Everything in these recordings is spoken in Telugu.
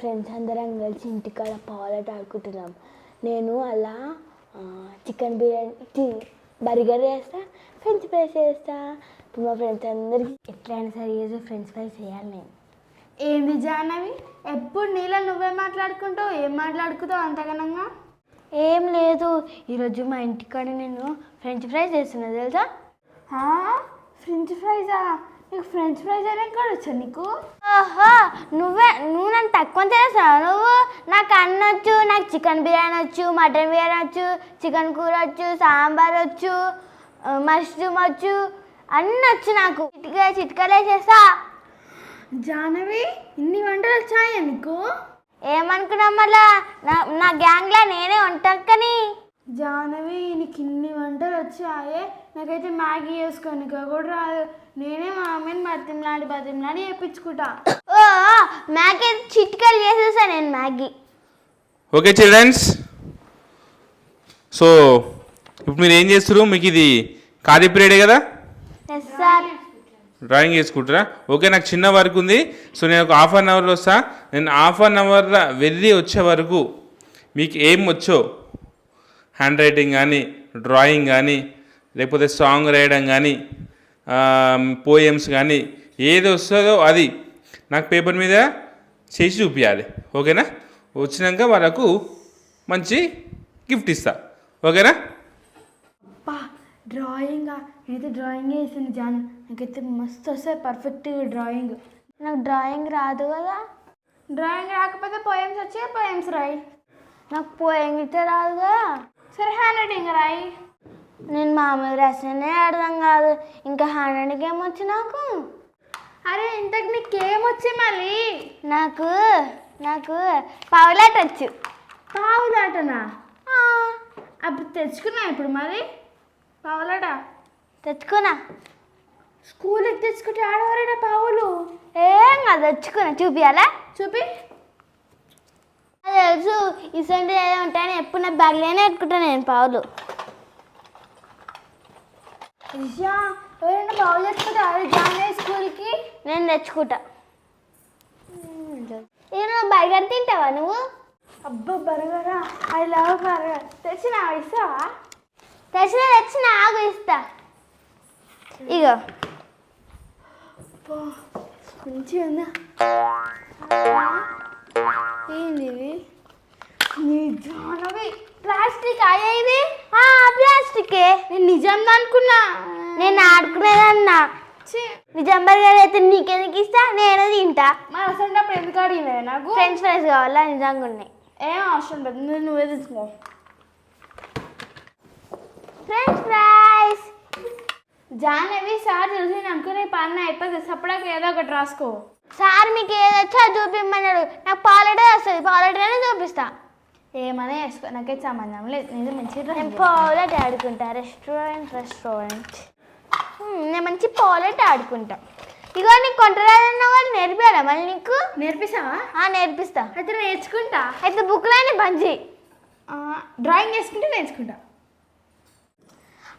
ఫ్రెండ్స్ అందరం కలిసి ఇంటికాడ పావులాట ఆడుకుంటున్నాం. నేను అలా చికెన్ బిర్యానీ బర్గర్ చేస్తా ఫ్రెంచ్ ఫ్రైస్ చేస్తా. ఇప్పుడు మా ఫ్రెండ్స్ అందరికి ఎట్లయినా సరే చేసి ఫ్రెంచ్ ఫ్రైస్ చేయాలి నేను. ఏంది జాహ్నవి ఎప్పుడు నీళ్ళ నువ్వే మాట్లాడుకుంటావు? ఏం మాట్లాడుకుంటావు అంతగనంగా? ఏం లేదు. ఈరోజు మా ఇంటికాడ నేను ఫ్రెంచ్ ఫ్రైస్ చేస్తున్నా తెలుసా? ఫ్రెంచ్ ఫ్రైజా నీకు ఫ్రెంచ్ ఫ్రైజ్ అనే కూడా వచ్చా నీకు? ఓహో నువ్వే నువ్వు నన్ను తక్కువ చేస్తావు నువ్వు? నాకు అన్న వచ్చు నాకు చికెన్ బిర్యానీ వచ్చు మటన్ బిర్యానీ వచ్చు చికెన్ కూర వచ్చు సాంబార్ వచ్చు మష్రూమ్ వచ్చు అన్నీ వచ్చు నాకు. చిటికా చిటికలే చేస్తా జాహ్నవి ఇన్ని వంటలు వచ్చాయా నీకు? ఏమనుకున్నాం మళ్ళా? నా నా గ్యాంగ్లో నేనే వంటక్కని జాహ్నవి నీకు ఇన్ని వంటలు వచ్చాయే. నాకైతే మ్యాగీ చేసుకోని కూడా రాదు. నేనే మా అమ్మని బతిమలాడి బతిమలాడి వేయించుకుంటా ఓ మ్యాగీ చిటికలు చేసేసా నేను మ్యాగీ. Okay children's. సో ఇప్పుడు మీరు ఏం చేస్తారు మీకు ఇది ఖాళీ పీరియడే కదా? ఎస్ సార్ డ్రాయింగ్ చేసుకుంటారా? ఓకే నాకు చిన్న వర్క్ ఉంది. సో నేను ఒక హాఫ్ అన్ అవర్లో వస్తా. నేను హాఫ్ అన్ అవర్లో వెళ్ళి వచ్చే వరకు మీకు ఏం వచ్చో? హ్యాండ్ రైటింగ్ కానీ డ్రాయింగ్ కానీ లేకపోతే సాంగ్ రాయడం కానీ పోయమ్స్ కానీ ఏది వస్తుందో అది నాకు పేపర్ మీద చేసి చూపించాలి ఓకేనా? వచ్చినాక వాళ్ళకు మంచి గిఫ్ట్ ఇస్తా. ఓకేనా? అబ్బా డ్రాయింగ్ నేనైతే డ్రాయింగ్ వేసాను జాన్. నాకైతే మస్తు వస్తాయి పర్ఫెక్ట్ డ్రాయింగ్. నాకు డ్రాయింగ్ రాదు కదా. డ్రాయింగ్ రాకపోతే పోయమ్స్ వచ్చే పోయమ్స్ రాయి. నాకు పోయింగ్ ఇస్తే రాదు కదా. సరే హ్యాండ్ రైటింగ్ రాయి. నేను మామూలు రాసినే అర్థం కాదు. ఇంకా హండ్రెడ్కి ఏమొచ్చు నాకు? అరే ఇంతకు నీకేం వచ్చి మళ్ళీ? నాకు నాకు పవలాట్ వచ్చు. పావులాటనా? అప్పుడు తెచ్చుకున్నా ఇప్పుడు మరి? పావులాట? తెచ్చుకున్నా. స్కూల్కి తెచ్చుకుంటే ఆడవారేనా పావులు? ఏం కాదు తెచ్చుకున్నా. చూపియాలా? చూపి. తెలుసు ఇసంటి ఏదో ఉంటాయని ఎప్పుడు నా బ్యాగ్లోనే పెట్టుకుంటాను నేను పావులు. రిషా ఎవరైనా పావులు తెచ్చుకుంటే అదే జాయిన్ స్కూల్కి నేను తెచ్చుకుంటా. నువ్వు బర్గర్ తింటావా నువ్వు? అబ్బా బర్గరా? I love burger. తెచ్చినా ఇస్తావా? తెచ్చిన తెచ్చిన ఆగు ఇస్తా. ఇగో. మంచిగా ఉందా? ఏంది ఇది నీ జానవి. ప్లాస్టిక్ అయ్యా ఇది ప్లాస్టికే. నేను నిజం అనుకున్నా. నేను ఆడుకునేదన్నా. నిజాం బర్గర్ అయితే నీకెందుకు ఇస్తా? నేను తింటా. మరి అసలు ఎందుకు అడిగినా నాకు? ఫ్రెంచ్ ఫ్రైస్ కావాలా? నిజంగా ఉన్నాయి. ఏం అవసరం లేదు. నువ్వు నువ్వే తీసుకో. French fries. జానవి సార్ తెలిసి అనుకునే పని అయిపోతుంది సపడాక ఏదో ఒకటి రాసుకో. సార్ మీకు ఏదొచ్చా చూపిమ్మన్నాడు. నాకు పాలడే వస్తుంది. పాలడనే చూపిస్తా. ఏమైనా వేసుకో నాకైతే సంబంధం లేదు. నేను మంచిగా నేను పాలెట్ ఆడుకుంటా రెస్టారెంట్ రెస్టారెంట్ నేను మంచి పాలెట్ ఆడుకుంటా. ఇగో నీకు కొంటరాదన్న వాళ్ళు నేర్పారా మళ్ళీ నీకు? నేర్పిస్తావా? నేర్పిస్తా. అయితే నేర్చుకుంటా. అయితే బుక్లోనే ఆ, డ్రాయింగ్ వేసుకుంటే నేర్చుకుంటా.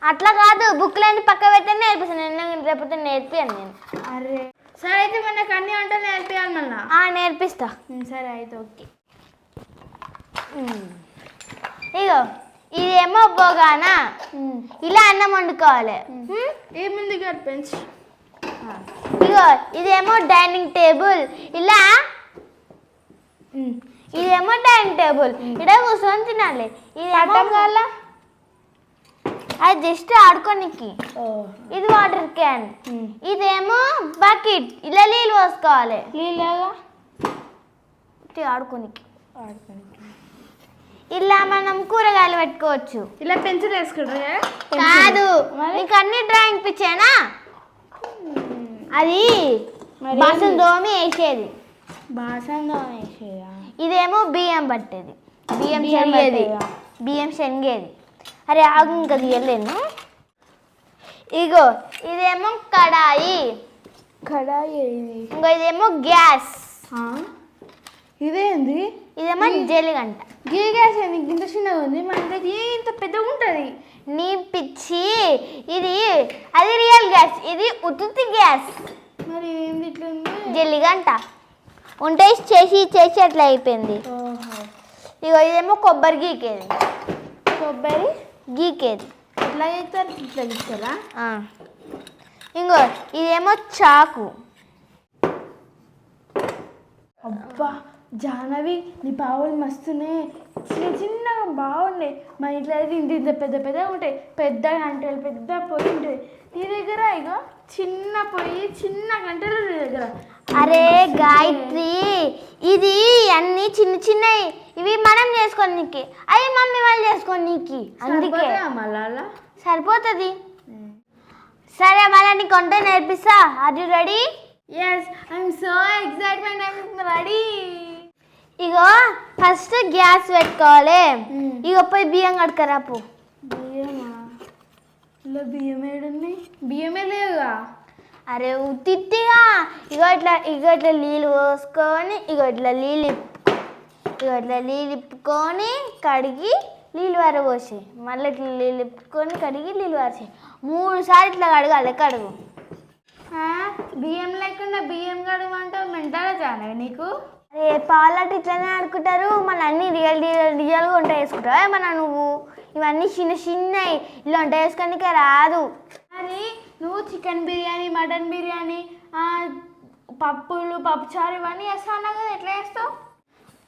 అట్లా కాదు బుక్లన్నీ పక్క పెడితే నేర్పిస్తాను నేను రేపు నేర్పియాను నేను. అరే. సరే అయితే మన నాకు అన్ని వంటలు నేర్పియాలి మళ్ళా? నేర్పిస్తా. సరే అయితే ఓకే. ఇగో ఇదేమో బొగానా? ఇలా అన్నం వండుకోవాలి. ఏముంది గారు పెంచ్ ఇగో ఇదేమో డైనింగ్ టేబుల్. ఇలా. ఇదేమో డైనింగ్ టేబుల్. ఇక్కడ కూర్చొని తినాలి. ఇదేమో అర్థం కాల అది జస్ట్ ఆడుకోనికి. ఇది వాటర్ క్యాన్. ఇదేమో బకెట్. ఇలా నీళ్ళు పోసుకోవాలి. నీళ్ళగా? ఇది ఆడుకోనికి. ఇలా మనం కూరగాయలు పెట్టుకోవచ్చు. ఇలా పెన్సిల్ వేసుకుంటారా? కాదు? నీకు అన్ని డ్రాయింగ్ పిచ్చేనా? అది బాసం? దోమి వేసేది. బాసంగా వేసేదా? ఇదేమో బియ్యం పట్టేది. బియ్యం శనిగేది? బియ్యం శనిగేది. అరే ఆగు ఇంకా తీయలేను. ఇగో ఇదేమో కడాయి. కడాయి ఇంకో ఇదేమో గ్యాస్? ఇదేంది? ఇదేమో జల్లిగంట గీ గ్యాస్ ఏంది? ఇంత చిన్నగా ఉంది. మన దగ్గర ఇంత పెద్దగా ఉంటుంది. నీ పిచ్చి. ఇది అది రియల్ గ్యాస్. ఇది ఉత్తుత్తి గ్యాస్. మరి ఏంది ఇట్లా వంట వేసి చేసి చేసి అట్లా అయిపోయింది. ఇగో ఇదేమో కొబ్బరి గీకేది. కొబ్బరి? గీకేది. ఎట్లా చేస్తారు? ఇట్లా తీస్తారా ఆ. ఇంకో ఇదేమో చాకు. అబ్బా. జాహ్నవి నీ పావులు మస్తునే. చిన్న చిన్నగా బాగున్నాయి మా ఇంట్లో అయితే ఇంత ఇంత పెద్ద పెద్దగా ఉంటాయి. పెద్ద గంటలు పెద్ద పొయ్యి ఉంటుంది నీ దగ్గర ఇగో చిన్న పొయ్యి చిన్న గంటలు నీ దగ్గర. అరే గాయత్రి ఇది అన్ని చిన్న చిన్నవి ఇవి మనం చేసుకోనికి. అవి మమ్మీ వాళ్ళు చేసుకోనికి. అందుకే. మళ్ళా? సరిపోతుంది. సరే మళ్ళీ నీకు వంట నేర్పిస్తా. అది ready? Yes I'm so excitement I'm ready ego first gas పెట్టుకోవాలి. ఇగో పోయి బియ్యం కడకరా పో. బియ్యమా? ఇలా బియ్యం ఏడున్నాయి? బియ్యమే లేవుగా. అరే ఉత్తిగా ఇగో ఇట్లా ఇగో ఇట్లా నీళ్ళు పోసుకొని ఇగో ఇట్లా నీళ్ళు ఇగో ఇట్లా నీళ్ళు ఇప్పుకొని కడిగి నీళ్ళు వరబోసి మళ్ళీ ఇట్లా నీళ్ళు ఇప్పుకొని కడిగి నీళ్ళు వరసి మూడు సార్లు ఇట్లా కడగాలి కడుగు. బియ్యం లేకుండా బియ్యం జాహ్నవి నీకు? అరే పాలట్ ఇట్లనే ఆడుకుంటారు. మన అన్ని రియల్ రియల్ రియల్గా వంట వేసుకుంటావు ఏమన్నా నువ్వు? ఇవన్నీ చిన్న చిన్నవి ఇలా వంట వేసుకోనికే రాదు. మరి నువ్వు చికెన్ బిర్యానీ మటన్ బిర్యానీ ఆ, పప్పులు పప్పుచారు ఇవన్నీ వేస్తావు అన్నావు కదా ఎట్లా వేస్తావు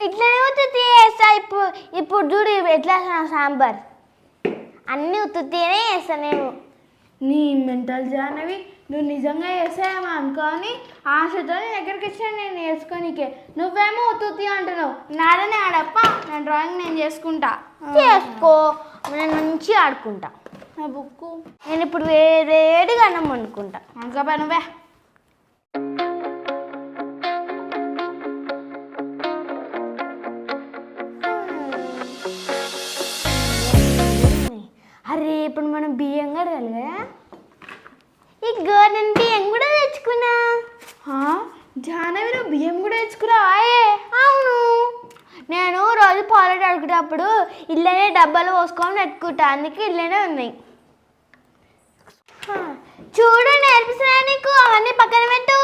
ఇట్లనే ఉత్తుత్తి వేస్తా ఇప్పుడు ఇప్పుడు చూడు ఎట్లా వేస్తున్నా సాంబార్. అన్నీ ఉత్తుత్తినే వేస్తా నేను. నీ మెంటల్ జాహ్నవి నువ్వు నిజంగా వేసావేమో అనుకోని ఆశతో నీ దగ్గరికి వచ్చాను నేను నేర్చుకోనికే నువ్వేమో ఉత్తుత్తి అంటున్నావు. నాదనే ఆడప్ప నా డ్రాయింగ్ నేను చేసుకుంటా. చేసుకో నేను మంచి ఆడుకుంటా. నా బుక్కు. నేను ఇప్పుడు వేరేడిగా అన్నం వండుకుంటా. అనుకోపా నువ్వే. కడగాలి కదా ఈ గవర్నమెంట్ బియ్యం కూడా తెచ్చుకున్నా. నువ్వు బియ్యం కూడా తెచ్చుకురావాయే అవును. నేను రోజు పాలెట్ అడుగుటప్పుడు ఇళ్ళనే డబ్బాలు పోసుకొని పెట్టుకుంటా. అందుకే ఇళ్ళనే ఉన్నాయి చూడు నేర్పిస్తున్నా నీకు. అవన్నీ పక్కన పెట్టు.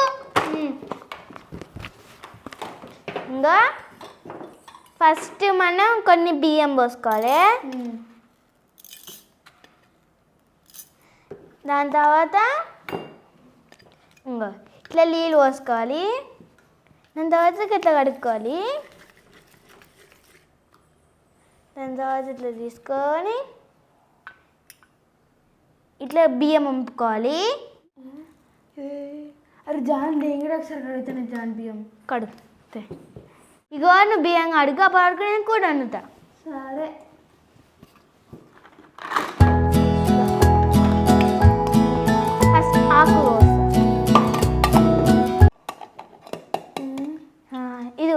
ఇంకా ఫస్ట్ మనం కొన్ని బియ్యం పోసుకోవాలి. దాని తర్వాత ఇంకో ఇట్లా నీళ్ళు పోసుకోవాలి. దాని తర్వాత ఇట్లా కడుక్కోవాలి. దాని తర్వాత ఇట్లా తీసుకొని ఇట్లా బియ్యం వంపుకోవాలి. ఏ, అరే జాన్ నేను కూడా ఒకసారి అడుగుతాను జాన్ బియ్యం. కడుగుతే ఇగో నువ్వు బియ్యం అడుగు అప్పుడు నేను కూడా వండుతా సరే.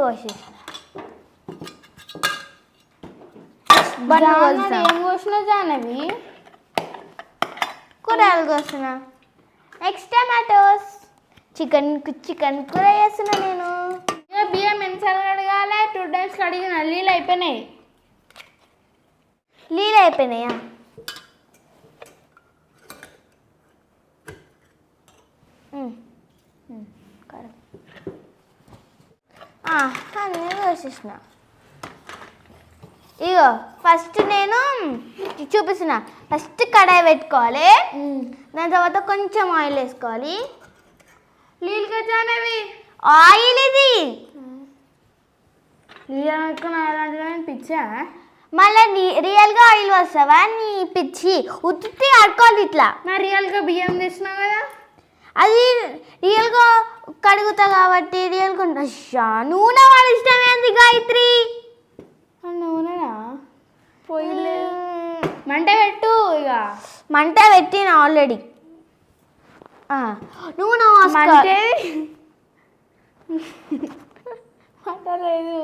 కోస్తా. ఏం కోసినావు జాహ్నవి కూరలు కోస్తున్నా నెక్స్ట్ టమాటోస్ చికెన్ చికెన్ కూర చేస్తున్నా నేను. బియ్యం ఎన్నిసార్లు కడగాలి? టూ టైమ్స్ కడిగిన. నీళ్ళు అయిపోయినాయి. నీళ్ళు అయిపోయినాయా? ఆ, అన్నీ వేసేసిన ఇగో ఫస్ట్ నేను చూపిస్తున్నా. ఫస్ట్ కడాయి పెట్టుకోవాలి. దాని తర్వాత కొంచెం ఆయిల్ వేసుకోవాలి. జాహ్నవి ఆయిల్ ఇది. నేను పిచ్చా? మళ్ళీ నీ రియల్గా ఆయిల్ వస్తావా నీ పిచ్చి. ఉత్తి ఆడుకోవాలి ఇట్లా. మరి రియల్గా బియ్యం తెచ్చినావు కదా? అది రియల్గా కడుగుతా కాబట్టి రియల్గా ఉంటుంది. అయ్యా నూనె వాడి ఇష్టమేంది గాయత్రి? ఆ నూనెనా? పొయ్యిలే మ్మ్. మంట పెట్టు ఇక. మంట పెట్టిన ఆల్రెడీ నూనె మంటే? లేదు.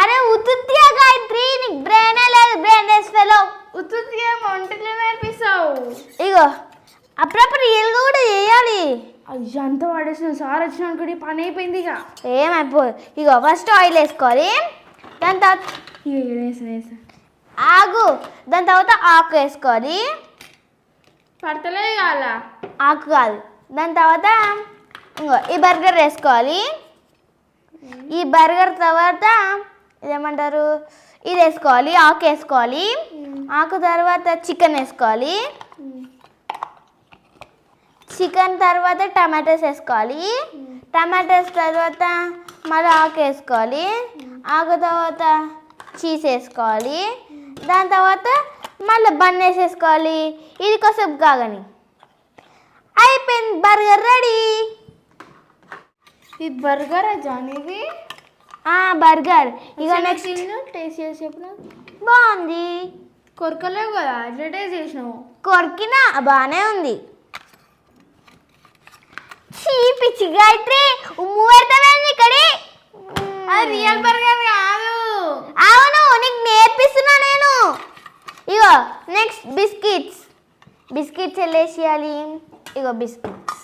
అరే ఉత్తిగా గాయత్రి? నీకు బ్రెయినే లేదు బ్రెయిన్ ఫెలో ఉత్తుగా వంటలు నేర్పిస్తావు ఇగో అప్పుడప్పుడు రియల్గా కూడా చేయాలి. అయ్యా అంతా వాడేసిన సార్ వచ్చిన అనుకోండి పని అయిపోయింది ఇక. ఏమైపో ఇగో ఫస్ట్ ఆయిల్ వేసుకోవాలి. దాని తర్వాత ఇక ఆగు దాని తర్వాత ఆకు వేసుకోవాలి. పడతలే ఇక అలా. ఆకు కాదు. దాని తర్వాత ఇంకో ఈ బర్గర్ వేసుకోవాలి. ఈ బర్గర్ తర్వాత ఇదేమంటారు? ఇది వేసుకోవాలి ఆకు వేసుకోవాలి. ఆకు తర్వాత చికెన్ వేసుకోవాలి. చికెన్ తర్వాత టమాటోస్ వేసుకోవాలి. టమాటోస్ తర్వాత మళ్ళీ ఆకు వేసుకోవాలి. ఆకు తర్వాత చీజ్ వేసుకోవాలి. దాని తర్వాత మళ్ళీ బన్ వేసేసుకోవాలి ఇది కొంచెం కాగని. అయిపోయింది బర్గర్ రెడీ. ఇది బర్గర్ జాన్ ఇది? బర్గర్. ఇక నెక్స్ట్ టేస్ట్ చేసి బాగుంది. కొరకలేవు కదా టేస్ట్ చేసినావు. కొరికిన బాగానే ఉంది. చీ పిచ్చి గాయత్రి ఉమ్ము పెడతావేంది ఇక్కడి అది రియల్ బర్గర్ కాదు. అవును నీకు నేర్పిస్తున్నా నేను. ఇగో నెక్స్ట్ బిస్కెట్స్ బిస్కెట్స్ వెళ్ళేసేయాలి ఇగో బిస్కెట్స్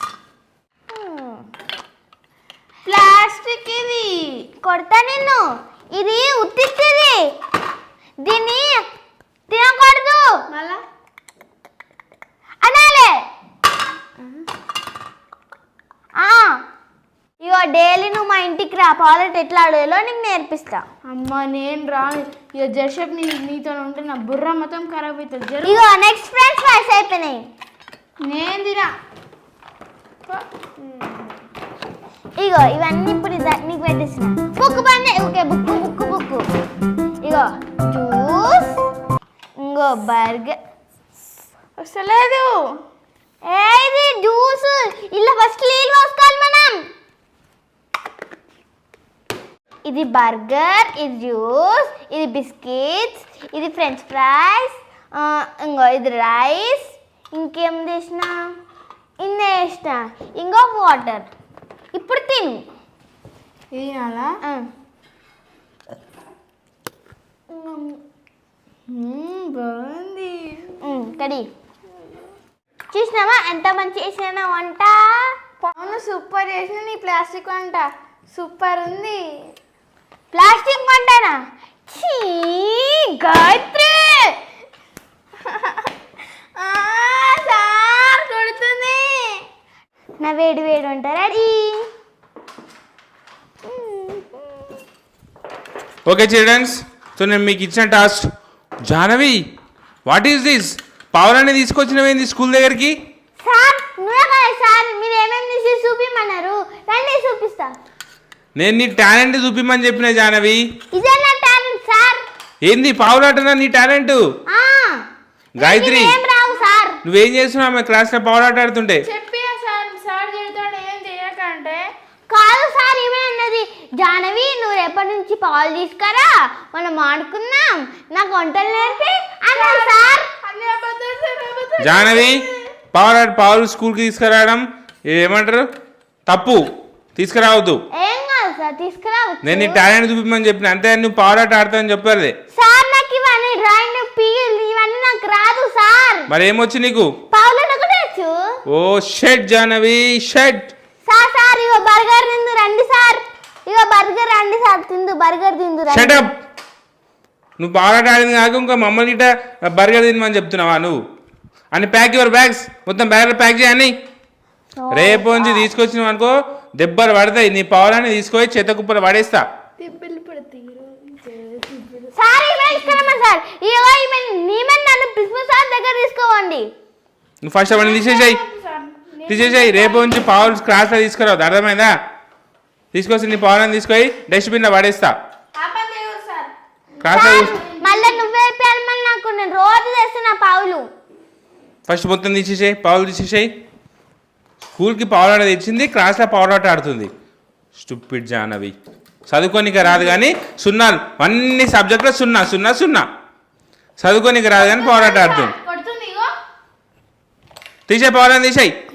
ప్లాస్టిక్ ఇది. కొడతా నిన్ను. ఇది ఉత్తిది దీన్ని తినకూడదు. మళ్ళా? అనాలే. ఇగో డైలీ నువ్వు మా ఇంటికి రా పాలెట్ ఎట్లా ఆడేలో నీకు నేర్పిస్తా. అమ్మ నేను రా. ఇక జర్షప్ నీ నీతో ఉంటే నా బుర్ర మొత్తం ఖరాబ్ అవుతుంది జరు ఇగో నెక్స్ట్ ఫ్రెండ్స్ ఫ్రైస్ అయిపోయినాయి. నేను తినా. ఇగో ఇవన్నీ ఇప్పుడు నీకు పెట్టేసిన బుక్ బండి ఓకే బుక్ బుక్ బుక్ ఇగో జ్యూస్ ఇంకో బర్గర్ వస్తలేదు. ఏ ఇది జ్యూస్. ఇలా ఫస్ట్ నీళ్ళు పోసుకోవాలి మనం. ఇది బర్గర్ ఇది జ్యూస్ ఇది బిస్కెట్స్ ఇది ఫ్రెంచ్ ఫ్రైస్ ఇంకో ఇది రైస్. ఇంకేం చేసిన? ఇన్ని వేసిన ఇంకో వాటర్. ఇప్పుడు తిను. ఆ. బాగుంది. కడి చూసినావా? ఎంత మంచి చేసిన వంట? అవును సూపర్ చేసిన నీ ప్లాస్టిక్ వంట. సూపర్ ఉంది. ప్లాస్టిక్ వంటనా? చీ గాయత్రి! సార్ కొడుతుంది. నా వేడి వేడి వంట రెడీ. ఓకే చిల్డ్రన్స్ సో నేను మీకు ఇచ్చిన task Jahnavi what is this పావులన్నీ తీసుకొచ్చినవేంది స్కూల్ దగ్గరికి? సార్ నువ్వే కదా సార్ మీరు ఏమేమి తీసి చూపిమన్నారు? రండి చూపిస్తా. నేను నీ టాలెంట్ చూపిమని చెప్పిన జానవి. ఇదే నా టాలెంట్ సార్. ఏంది పావులాటనా నీ టాలెంట్? ఆ, గాయత్రి ఏం రావు సార్. నువ్వేం చేస్తున్నావు? ఆమె క్లాస్లో పావులాట ఆడుతుంటే. చెప్పి సార్ సార్ చెబుతాడు ఏం చేయకంటే. కాదు సార్ ఏమే అన్నది జానవి నువ్వు రేపటి నుంచి పాలు తీసుకురా మనం ఆడుకుందాం. నాకు వంటలు నేర్పి అన్నది సార్. జానవి పావులాట పావులు స్కూల్కి తీసుకురావడం ఏమంటారు? తప్పు. తీసుకురావద్దు. నేను నీ టాలెంట్ చూపిమని చెప్పిన. అంతే నువ్వు పావులాట ఆడతావని చెప్పారు సార్ నాకు ఇవన్నీ డ్రాయింగ్ పీల్ ఇవన్నీ నాకు రాదు సార్. మరి ఏమొచ్చు నీకు? ఓ shed Jahnavi shed sir sir ఇగో బర్గర్ తిందు రండి సార్. ఇగో బర్గర్ రండి సార్ తిందు బర్గర్ తిందు రండి. నువ్వు ఆడింది కాక ఇంకా మమ్మల్ని ఇట బర్గర్ తినమని చెప్తున్నావా నువ్వు? అని ప్యాక్ యువర్ బ్యాగ్స్ మొత్తం బ్యాగ్లో ప్యాక్ చేయని రేపు నుంచి తీసుకొచ్చినావు అనుకో దెబ్బలు పడతాయి. నీ పావులాన్ని తీసుకొని చెత్త కుప్పలు పడేస్తా. నువ్వు ఫస్ట్ అవన్నీ తీసేసాయి. తీసేసాయి. రేపు నుంచి పావులు క్లాస్లో తీసుకురావద్దు. అర్థమైందా? తీసుకొచ్చి నీ పావులను తీసుకొని డస్ట్బిన్లో పడేస్తా. మళ్ళీ నువ్వే పేరమని నాకు నేను రోజు చేస్తున్నా పావులు. ఫస్ట్ మొత్తం తీసేసాయి పావులు తీసేసాయి. స్కూల్కి పావులాట తెచ్చింది క్లాస్లో పావులాట ఆడుతుంది. స్టూపిడ్ జానవి. చదువుకోనిక రాదు కానీ సున్నాలు. అన్ని సబ్జెక్టులో సున్నా సున్నా సున్నా. చదువుకోనిక రాదు కానీ పావులాట ఆడుతుంది. కొడుతుంది ఇగో. తీసే పావులను తీసేయి.